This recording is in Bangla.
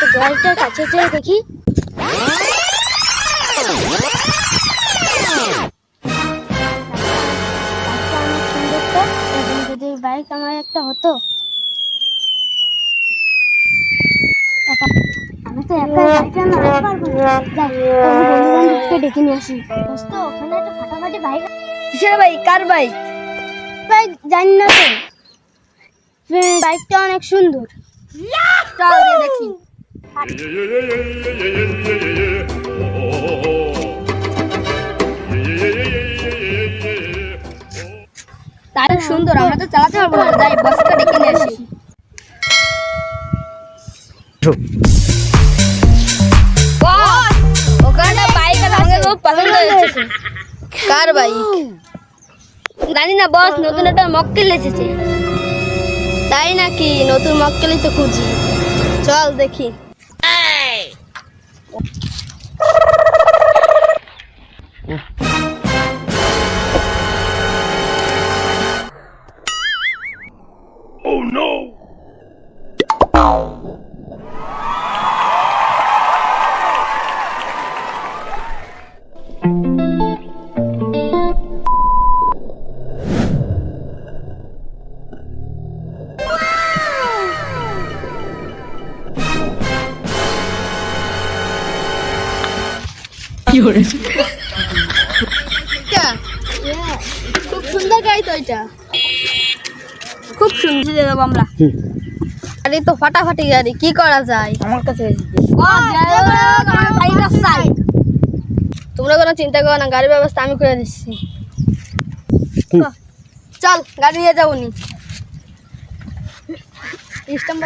তো কাছে যেয়ে দেখি। বাইকটা যদি বাইক আমার একটা হতো আমি তো একা বাইক চালাতে পারব না যাই আমি বন্ধু বান্ধবকে ডেকে নিয়ে আসি দোস্ত ওখানে একটা ফাটাফাটি বাইক কিসের বাইক? কার বাইক? বাইক জানি না তো। বাইকটা অনেক সুন্দর। দেখি। তাই সুন্দর, আমরা তো চালাতে পারব না বসকে ডেকে নিয়ে আসি। খুব পছন্দ হয়েছে। কার জানি না, বস, নতুন একটা মক্কেল তাই নাকি নতুন মক্কেলই তো খুঁজি? চল দেখি। এটা? খুব সুন্দর গাড়ি তো এটা খুব সুন্দর দিয়ে দেবো আমরা গাড়ি তো ফাটাফাটি গাড়ি কি করা যায়? আমার কাছে তোমরা কোনো চিন্তা করো না গাড়ির ব্যবস্থা আমি করে দিচ্ছি। চল গাড়ি নিয়ে যাব নি। স্টাম্প